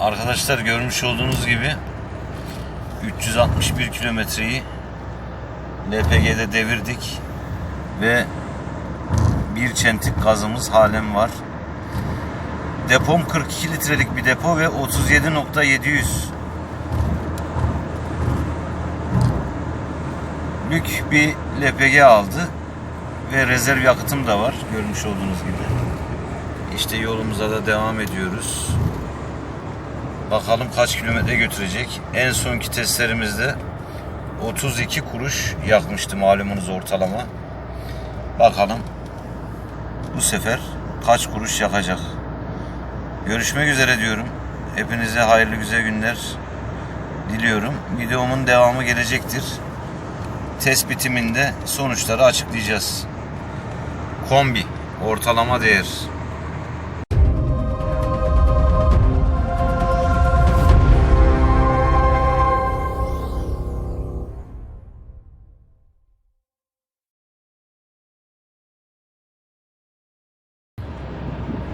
Arkadaşlar görmüş olduğunuz gibi 361 kilometreyi LPG'de devirdik ve bir çentik gazımız halen var. Depom 42 litrelik bir depo ve 37.700 lük bir LPG aldı ve rezerv yakıtım da var görmüş olduğunuz gibi. İşte yolumuza da devam ediyoruz. Bakalım kaç kilometre götürecek. En sonki testlerimizde 32 kuruş yakmıştı malumunuz ortalama. Bakalım bu sefer kaç kuruş yakacak. Görüşmek üzere diyorum. Hepinize hayırlı güzel günler diliyorum. Videomun devamı gelecektir. Test bitiminde sonuçları açıklayacağız. Kombi ortalama değer.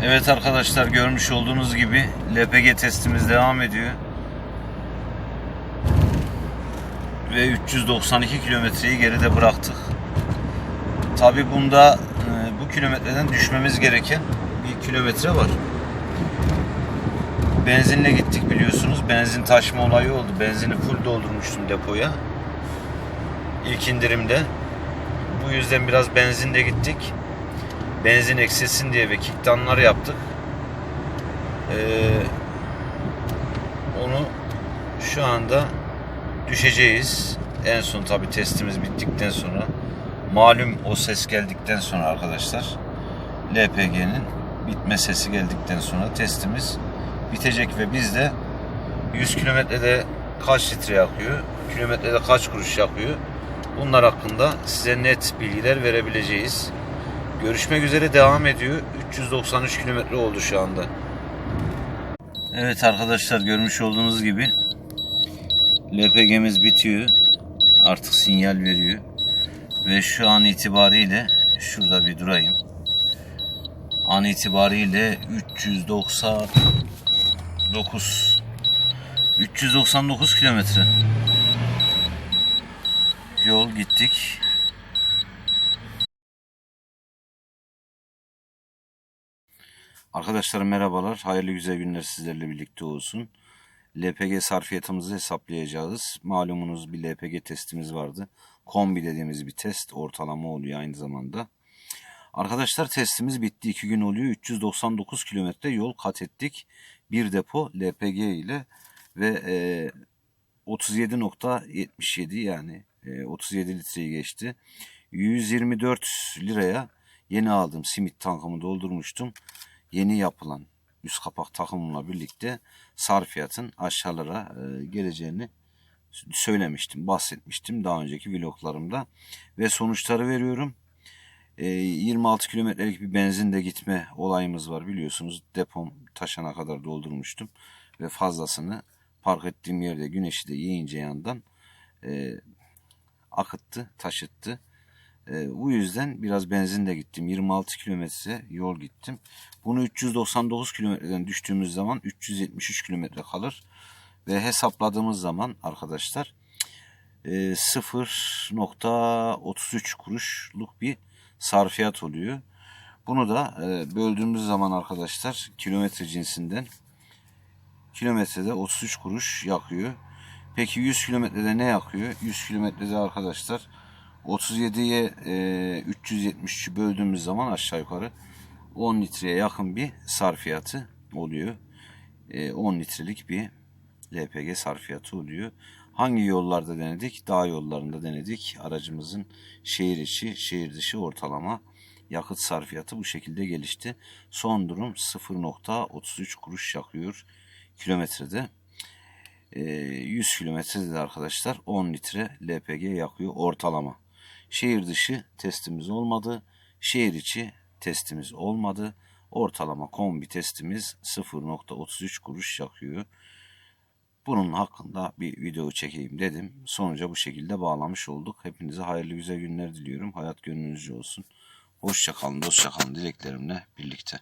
Evet arkadaşlar görmüş olduğunuz gibi LPG testimiz devam ediyor. Ve 392 kilometreyi geride bıraktık. Tabi bunda e, bu kilometreden düşmemiz gereken bir kilometre var. Benzinle gittik biliyorsunuz. Benzin taşma olayı oldu. Benzini full doldurmuştum depoya. İlk indirimde. Bu yüzden biraz benzinle gittik benzin eksilsin diye ve kickdownlar yaptık. Ee, onu şu anda düşeceğiz. En son tabi testimiz bittikten sonra malum o ses geldikten sonra arkadaşlar LPG'nin bitme sesi geldikten sonra testimiz bitecek ve biz de 100 kilometrede kaç litre yakıyor, kilometrede kaç kuruş yakıyor bunlar hakkında size net bilgiler verebileceğiz. Görüşmek üzere devam ediyor. 393 kilometre oldu şu anda. Evet arkadaşlar görmüş olduğunuz gibi LPG'miz bitiyor. Artık sinyal veriyor. Ve şu an itibariyle şurada bir durayım. An itibariyle 399 399 kilometre yol gittik. Arkadaşlar merhabalar. Hayırlı güzel günler sizlerle birlikte olsun. LPG sarfiyatımızı hesaplayacağız. Malumunuz bir LPG testimiz vardı. Kombi dediğimiz bir test. Ortalama oluyor aynı zamanda. Arkadaşlar testimiz bitti. 2 gün oluyor. 399 kilometre yol kat ettik. Bir depo LPG ile ve e, 37.77 yani e, 37 litreyi geçti. 124 liraya yeni aldım simit tankımı doldurmuştum yeni yapılan üst kapak takımımla birlikte sarfiyatın aşağılara e, geleceğini söylemiştim, bahsetmiştim daha önceki vloglarımda. Ve sonuçları veriyorum. E, 26 kilometrelik bir benzinde gitme olayımız var biliyorsunuz. Depom taşana kadar doldurmuştum. Ve fazlasını park ettiğim yerde güneşi de yiyince yandan e, akıttı, taşıttı. E, bu yüzden biraz benzinle gittim. 26 kilometre yol gittim. Bunu 399 kilometreden düştüğümüz zaman 373 kilometre kalır. Ve hesapladığımız zaman arkadaşlar e, 0.33 kuruşluk bir sarfiyat oluyor. Bunu da e, böldüğümüz zaman arkadaşlar kilometre cinsinden kilometrede 33 kuruş yakıyor. Peki 100 kilometrede ne yakıyor? 100 kilometrede arkadaşlar 37'ye e, 373'ü böldüğümüz zaman aşağı yukarı 10 litreye yakın bir sarfiyatı oluyor. E, 10 litrelik bir LPG sarfiyatı oluyor. Hangi yollarda denedik? Dağ yollarında denedik. Aracımızın şehir içi, şehir dışı ortalama yakıt sarfiyatı bu şekilde gelişti. Son durum 0.33 kuruş yakıyor kilometrede. 100 e, kilometrede de arkadaşlar 10 litre LPG yakıyor ortalama. Şehir dışı testimiz olmadı. Şehir içi testimiz olmadı. Ortalama kombi testimiz 0.33 kuruş yakıyor. Bunun hakkında bir video çekeyim dedim. Sonuca bu şekilde bağlamış olduk. Hepinize hayırlı güzel günler diliyorum. Hayat gönlünüzce olsun. Hoşçakalın, dostçakalın dileklerimle birlikte.